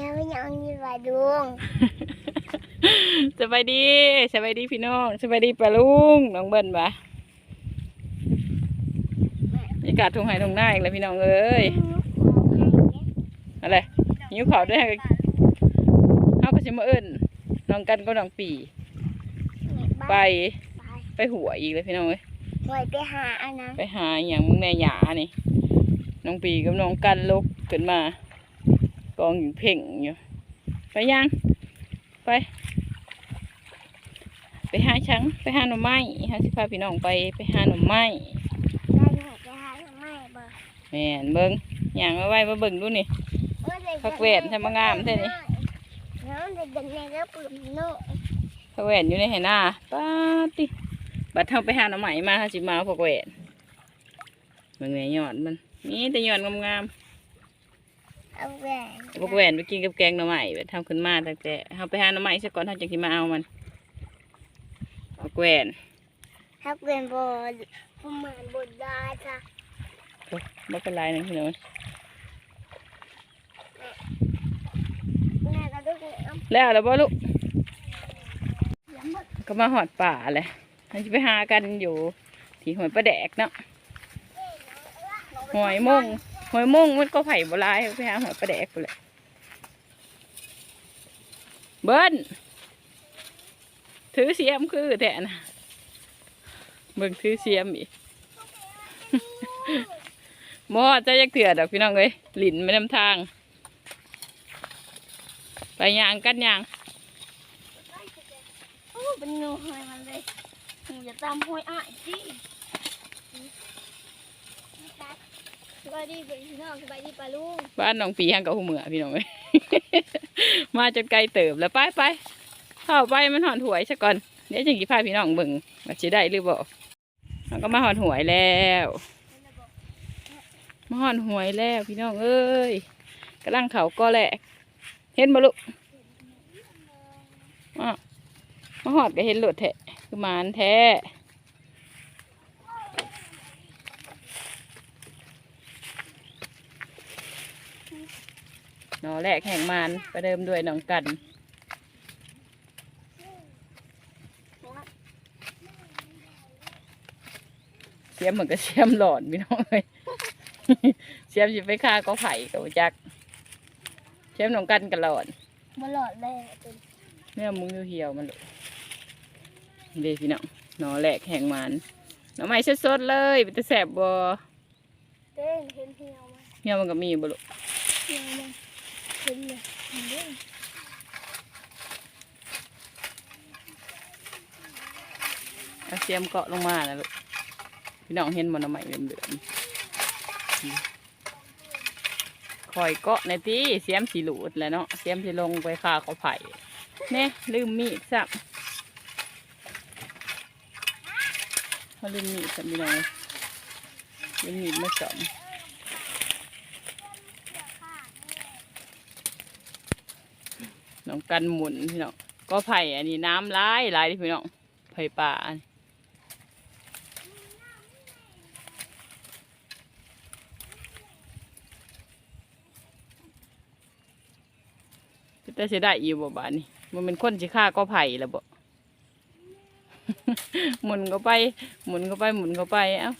ยังไม่ยังมีวาดวงสบายดีสบายดีพี่น้องสบายดีปลาลุงน้องเบิ้ลปะบรรยากาศทุ่งไห่ทุ่งนาอีกแล้วพี่น้องเอ้ยอะไรหิวข้าวด้วยฮะเฮาก็สิมาเอิ้นน้องกันก็น้องปีไปไป ไปหัวอีกเลยพี่น้องเอ้ยไปไปหาอันนั้นไปหาอหย่างมึงแน่หยานี่น้องปีกับน้องกันลุกขึ้นมา กองอยู่เพ่งอยู่ ไปยัง ไป ไปหาช้างไปหาหน่อไม้ฮาสิพาพี่น้องไปไปหาหน่อไม้ได้หนูไปหาทำไมบ่แม่นเบิ่งอย่างไว้ไว้มาเบิ่งดูนี่ผักแหวนใช่มะงามแท้นี่น้องเด็กๆในก็ปุ่มโน่พระแหวนอยู่ในไหนาป้าดติบัดเท่าไปหาหน่อไม้มาฮาสิมาเอาพวกแหวนเบิ่งแหวนยอดมันนี่แต่ยอดงาม เอาแหวนๆพวกแหวนไปกินกับแกงหน่อไม้แบบทำขึ้นมาตั้งแต่เฮาไปหาหน่อไม้ซะก่อนเฮาจะสิมาเอามันพวกแหวนถ้าเปลี่ยนบทประมาณบทได้จ้ะโอ้บ่เป็นไรนะพี่น้องแม่ก็ต้องเอาแล้วแล้วบ่ลูกเสียงหมดก็มาหอดป่าเลยเราจะไปหากันอยู่ ที่หอยประแดกเนาะหอยมง หอยม่งมันก็ไผ่โบราณไปหาหอยประแดกไปเลยเบิ้ลถือเสียมคือแต่นะเบิ่งถือเสียมอีกหมอจะยักเถื่อดอกพี่น้องเอ้ยหลินไม่นำทาง ไปยางกันยางเป็นงูหอยมันเลยหนูจะตามหอยอะสิส บายดีพี่น้องสบายดีปลาลุงบ้านน้องปีหังกับหูเหมือพี่น้องเอ้ยมาจนไกลเติบแล้วไปไปเข้าไปมันหอนหวยซะก่อนเดี๋ยวจังกี่พาพี่น้องเบิ่งว่าสิได้หรือบ่มันก็มาหอนหวยแล้วมาหอนหวยแล้วพี่น้องเอ้ยกำลังเขาก็แหลกเห็นบ่ลูกมาหอดก็เห็นหลุดแท้คือมานแท้ หนอแรกแห่งมานประเดิมด้วยน้องกัน เสียมเหมือนกับเสียมหลอดพี่น้องเลยเสียมสิไปฆ่าก็ไผ่กับจัก เสียมน้องกันกันหลอดบลอดเลยเป็นเนี่ยมึงเหี่ยวๆมันเลยเด้พี่น้องหนอแหลกแห่งมันหน่อไม้สดๆเลยเป็นตะแสบบ่เต้นเห็นเหี่ยวไหมเหี่ยวมันก็มีบ่ลูก เหี่ยวเลยเอาเสียมเกาะลงมานะลูกพี่น้องเห็นมันหน่อไม้เหลืองๆคอยเกาะในที่เสียมสีหลุดแล้วเนาะเสียมสีลงไปฆ่าเขาไผ่เนี่ยลืมมีดซับเขาลืมมีดซับพี่น้องลืมมีดมาสอม น้องกันหมุนพี่น้องก็ไผ่อันนี้น้ำร้ายร้ายพี่น้องไผ่ป่าแต่เสียได้อยู่บ่บานนี่มันเป็นคนสิฆ่าก็ไผ่ล้วบ่หมุนก็ไป หมุนก็ไปหมุนก็ไปเอ้า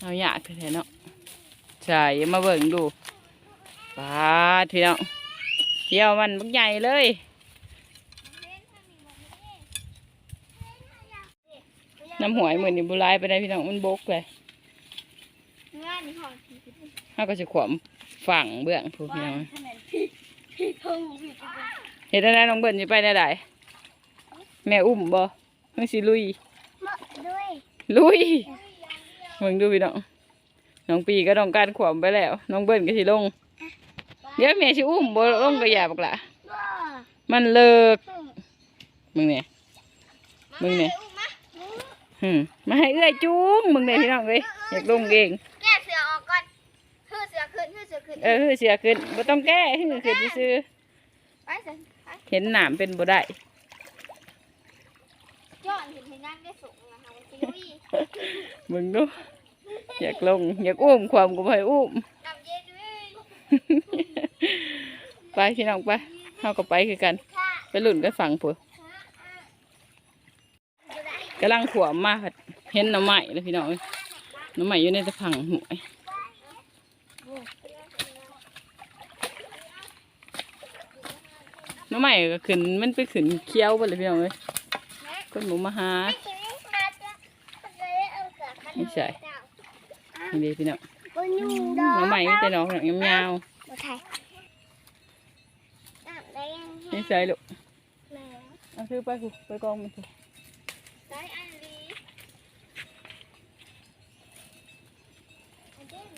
เอาอยากแท้ๆเนาะ ใช่มาเบิ่งดูปลาดพี่น้องเที่ยวมันบักใหญ่เลยน้ำหวยเหมือนนี่บุรายไปได้พี่น้องมันบกเลยงานนี่หอมผีเขาก็จะขวมฝั่งเบื้องพวกพี่น้องขนาดพี่พี่ทงพี่จะไปเห็นได้น้องเบิ่นจะไปได้ไดแม่อุ้มบ่มึงสิลุยเหมาะด้วยลุยมึงดูพี่น้อง น้องปีก็ต้องการขวมไปแล้ว น้องเบิ่นก็สิลง เดี๋ยวแม่สิอุ้มบ่ลงก็อย่าบักละว้ามันเลิกมึงเนี่ยมึงเนี่ยหืมมาให้เอื้อยจุ้งมึงเลยพี่น้องเลยอยากลงเองแก้เสือออกก่อนคือเสือขึ้นคือเสือขึ้นเออเสียขึ้นบ่ต้องแก้ให้ขึ้นซื้อไปเสือไปๆเห็นหนามเป็นบ่ได้ย้อนเห็นให้นั่งได้สูงนะคะวันนี้มึงดู อยากลง อยากอุ้มความกูไปอุ้มน้ำเย็นเลยไปพี่น้องไปเฮาก็ไปคือกัน ไปลุ่นกันฝั่งผัวกำลังขวมมาผัดเห็นหน่อไม้เลยพี่น้องเอ้ยหน่อไม้อยู่ในตะพังหวยหน่อไม้ก็ขึ้นมันไปขึ้นเคี้ยวไปเลยพี่น้องเอ้ยคนหมูมาหาไม่ใช่ นี่เดีพี่น้องบนยุงหน่อไม้มันเป็นหน่อหนังยาวบ่ไทยน้ำแดงๆนี่ใช่ลูกแม่เอาซื้อไปกูไปกองมันสิได้อันลี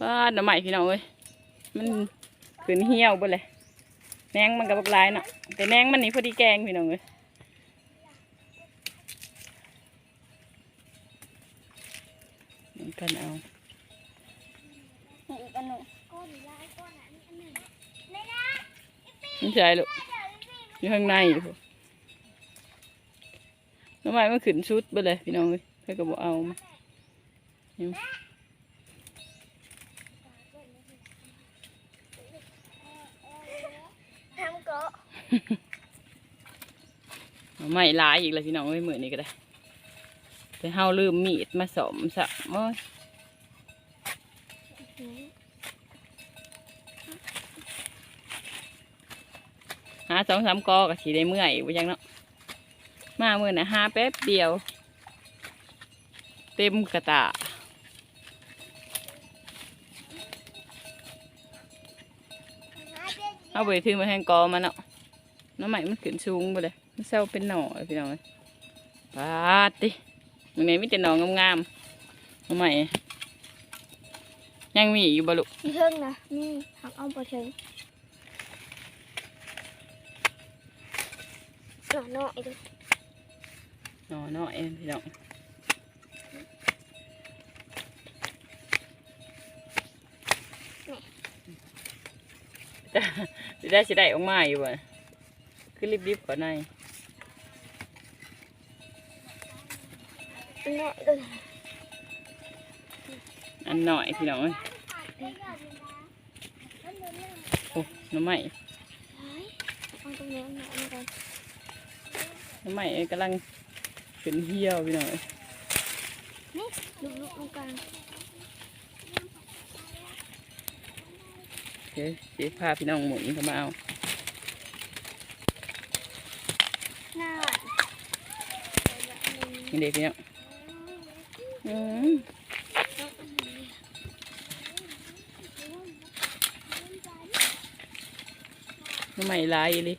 ว่าหน่อไม้พี่น้องเอ้ยมันขึ้นเหี่ยวไปเลยแมงมันกับบักลายเนาะแต่แมงมันนี่พอดีแกงพี่น้องเอ้ยมันกันเอา อีกอันหนึ่งก้นลายก้นอันนี้อันหนึ่งไม่ได้ไม่ใช่ลูกอยู่ข้างในอยู่พุ่นหน่อไม้มันขึ้นชุดไปเลยพี่น้องเอ้ยเพื่อก็บอกเอามาทำเกาะหน่อไม้หลายอีกเลยพี่น้องเอ้ยมือนี้ก็ได้แต่เฮาลืมมีดมาสอมซะโอ้ย หาสองสามกอก็สีได้เมื่อยอยู่จังเนาะมาเมื่อน่ะหาแป๊บเดียว เต็มกระตาเอาไปถือมาแทงกอมาเนาะน้ำใหม่มันขึ้นสูงไปเลยมันเศร้าเป็นหน่อเลยพี่น้องเอ้ยปาดดิมึงไหนมีแต่หน่องามๆน้ำใหม่ ยังมีอีกอยู่บ่ลุมีเพิ่งนะนี่หักเอาไปถึงหน่อหน่อยดูหน่อน้อยเองพี่น้องจะจะได้สิได้ออกมาอยู่บ่คือรีบๆก่อนในหน่อยดูอันหน่อยพี่น้องเอ้ย โอ้หน้ำใหม่เอาตรงนี้หน่อยมาก่อนหน้ำใหม่เอ้ยกำลังขึ้นเหี่ยวพี่น้องเอ้ยลุกลุกลงกลางเดี๋ยวสิพาพี่น้องหมุนเข้ามาเอาหน้านี่เด็กพี่น้องอืมห น้ำใหม่หลายอีหลิ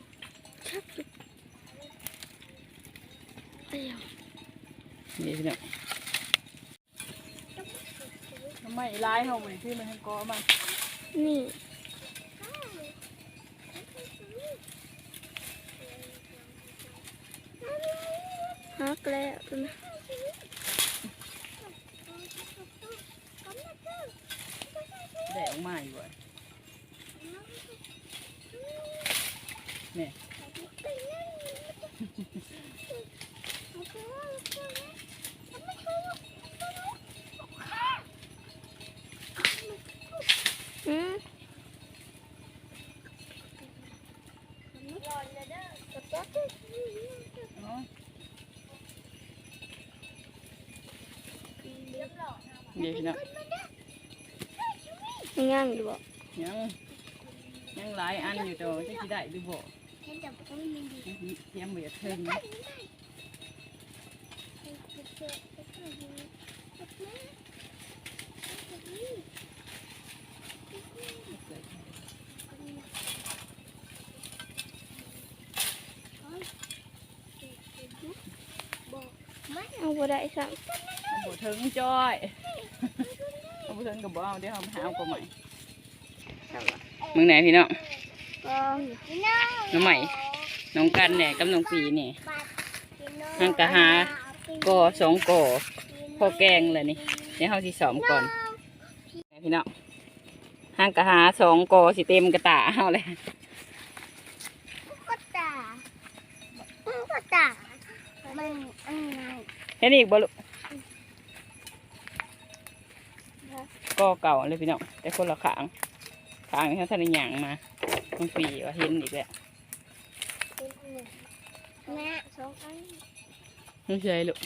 เดี๋ยวนี่พี่น้องทำไมร้ายเขาเหมือนที่มันให้กอมานี่ฮักแล้วนะได้ออกมาอยู่บ่เนี่ยอืมอ๋อเดี๋ยวพี่น้องย่างอยู่บ่ยังยังหลายอันอยู่โตจะสิได้หรือบ่เห็นแต่ต้องมีดีเตรียมเบี ยดเทิงเอาบ่ได้สั่งเอาบ่เทิงจ้อยเอ นพี่น้องก็อยู่น้องใหม่น้องกันเนี่ยกับน้องปีนี่หังกะหาก็สองก่อพอแกงเลยนี่เดี๋ยวเฮาสิสอมก่อนพี่น้องห้างกะหาสองก่อสิเต็มกระตาเฮาเลยก็ตาก็ตามันอะไรเห็นอีกบ่ลูกก็เก่าเลยพี่น้องแต่คนละขางขางนี้เขาทะเลหยางมา ต้องปีว่าเห็นอีกแล้วแม่สองอันไม่ใช่ลูก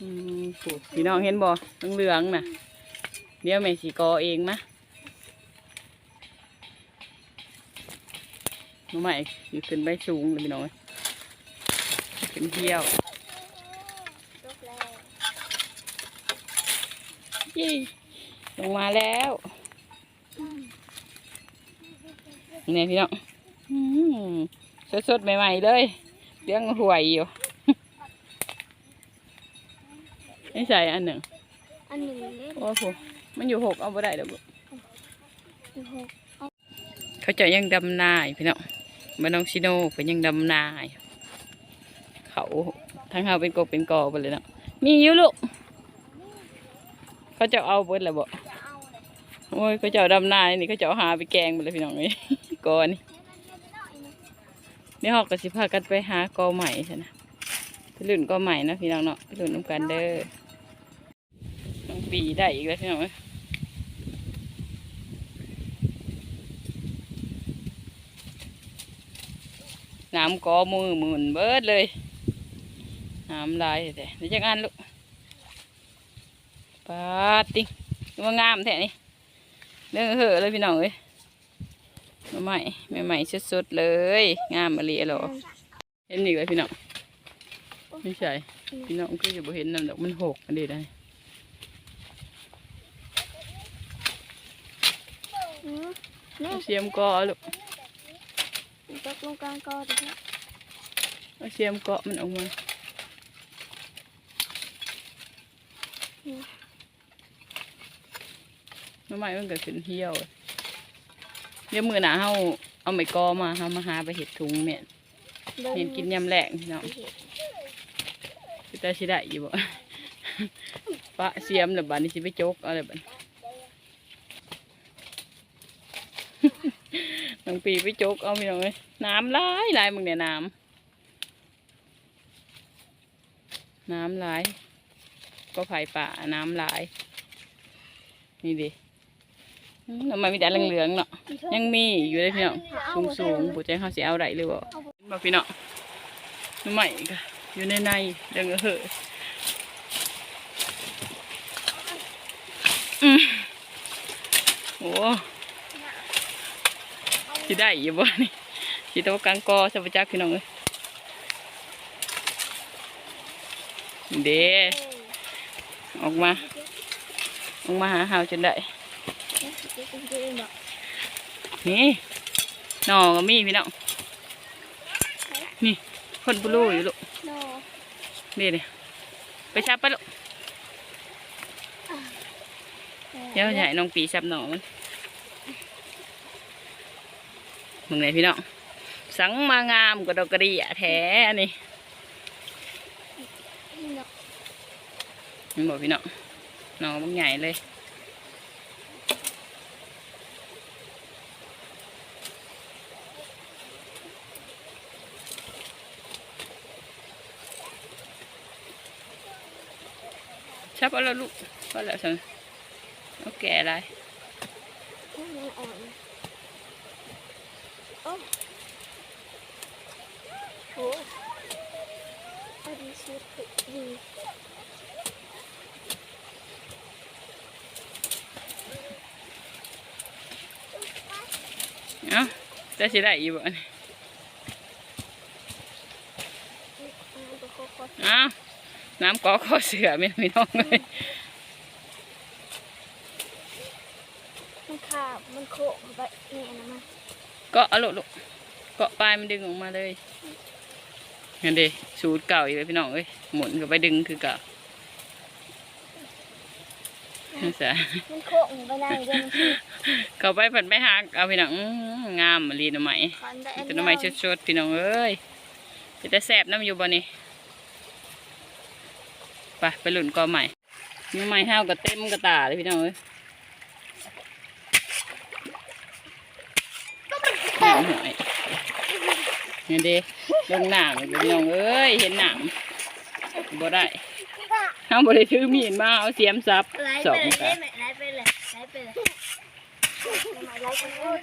อืมปูพี่น้องเห็นบ่เหลืองๆน่ะ เดี๋ยวแม่สีกอเองมะน้องใหม่อยู่ขึ้นใบสูงเลยพี่น้องเอ้ยขึ้นเที่ยวลกแล้วยี่ลงมาแล้ว นี่พี่น้องอืมสดๆ ใหม่ๆ เลยเลี้ยงหวยอยู่ไม่ใส่อันหนึ่ง อันหนึ่งเล่นโอ้โหมันอยู่หกเอาไ่ได้เดี๋ยวอีกหกเขาจะยังดำนาอยู่พี่น้องบ้านน้องชิโน่เป็นยังดำนาอยู่เขาทั้งเฮาเป็นกบเป็นกอไปเลยเนาะมีอยู่ลูกเขาจะเอาเบิดแล้วบ่ จะเอาเลยโอ้ยเขาจะเอาดำนานี่เขาจะเอาหาไปแกงไปเลยพี่น้องเลยกอนี่เดี๋ยวเราก็สิพากันไปหากอใหม่ใช่นะไปลุ่นกอใหม่นะพี่น้องเนาะไปลุ่นน้ำกันเด้อน้องปีได้อีกแล้วพี่น้องน้ำกอมือหมุนเบิดเลยน้ำลายแต่เดี๋ยวจะงานลูกปาติว่างามแท้นี่ เรื่องเหอะเลยพี่น้องเอ้ยใหม่ใหม่ๆสดๆเลย งามมาเลียหรอเห็นอีกเลยพี่น้องไม่ใช่พี่น้องก็จะบ่เห็นน้ำดอกมันหกอันนี้ได้อืมแม่เอาเสียมเกาะลูกตกลงกลางกอดีแล้วเอาเสียมเกาะมันออกมา น้ำใหม่มันก็ขึ้นเที่ยว เดี๋ยวมือหนาเฮาเอาไม้กอมาเฮามาหาไปเห็ดถุงเนี่ยเห็นกินยำแหลงพี่น้องพี่ตาชิได้อยู่บ่ปะเสียมแล้วบัดนี้สิไปจกเอาอะไรบัดบางปีไปจกเอาพี่น้องเอ้ยน้ำหลายหลายมึงเนี่ยน้ำน้ำหลายก็ไผ่ป่าน้ำหลายนี่ดิอืม ทำไมมีแต่เหลืองๆเนาะยังมีอยู่เลยพี่น้องสูงสูงๆผู้ใจเขาเสิเอาได้หรือบ่บ่พี่น้องหน้ำใหม่ก็อยู่ในในเดินก็เหอะอืมโอ้สิได้อยู่บ่นี่สิโตะกลางกอสัพจักพี่น้องเอ้ยเด้ออกมาออกมาหาเฮาจนได้ นี่หน่อก็มีพี่น้องนี่คนบลูอยู่ลูกโนนี่นี่ไปชับไปะลูกเดี๋ยวใหญ่น้องปีชับหน่อมันมึงไหนพี่น้องสังมางามกว่าดอกกระเดียแท้อันนี่มันบอกพี่น้องหน่อมันใหญ่เลย ชับเอาแล้วลูกก็แล้วสิโอเคอะไรมันอ่อนโอ้โหอันนี้ชุดดีเอ้าจะสิได้อีบ่เนี่ยอันนี้ก็โคตรเอ้า น้ำกอคอเสือไม่ไม่น้องเลยมันขาบมันโคกไปนี่นะมันเกาะเอาลูกลูกเกาะปลายมันดึงออกมาเลยงั้นดิสูตรเก่าอีกเลยพี่น้องเอ้ยหมุนก็ไปดึงคือเก่านี่สะมันโคกไปได้เดี๋ยวมันสิเขาไปผัดไม่หักเอาพี่น้องอื้องามมาลีหน่อไม้คันได้อันเป็นหน่อไม้ชดๆพี่น้องเอ้ยจะได้แสบน้ำอยู่บ่นี่ ไปไปหลุนกอใหม่หน่อไม้ห้าวก็เต็มกระตาเลยพี่น้องเอ้ยหนามหอยเนี่ยเด้ลงหนามเลยพี่น้องเอ้ยเห็นหนามบ่ได้เฮาบ่ได้ถือมีดมาเอาเสียมซับไล่สไปองเลยกัได้นไหมไล่ไปเลยไล่ไปเลยไล่ไปเลย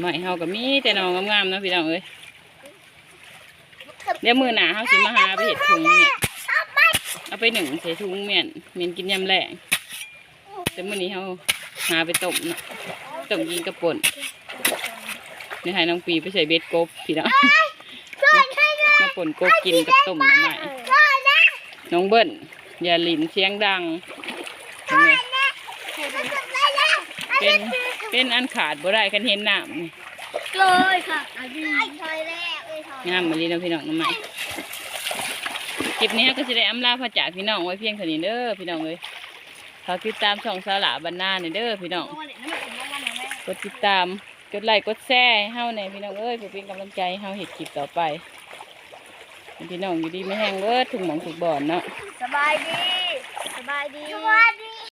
ไม่เฮาก็มีแต่น้องงามๆเนาะพี่น้องเอ้ย เดี๋ยวมื้อหน้าเฮาสิมาหาไปเฮ็ดถุงเนี่ยเอาไปหนึ่งใส่ถุงเมียนเมียนกินยำแรงแต่มื้อนี้เฮาหาไปต้มเนาะต้มกินกระป่นนี่ให้น้องปีไปใส่เบ็ดกบพี่น้องมาป่นกบกินกับต้มหน่อไม้น้องเบิ้ลอย่าหลินเสียงดังเห็นไหมเป็นเป็นอันขาดบ่ได้คันเห็นน้ำนี่เลยค่ะอันนี้ ถอยแล้วเอ้ยถอยงามมาลีนะพี่น้องน้ำใหม่คลิปนี้ก็จะได้อำลาพระจ่าพี่น้องไว้เพียงเท่านี้เด้อพี่น้องเลยฝากติดตามช่องสาระบรรณาเนี่ยเด้อพี่น้องกดติดตามกดไลค์กดแชร์ให้เฮาในพี่น้องเอ้ยเพื่อเป็นกำลังใจให้เฮาเห็ดคลิปต่อไปพี่น้องอยู่ดีไม่แห้งเด้อถึงหมองถึงบ่อนเนาะสบายดีสบายดีสบายดี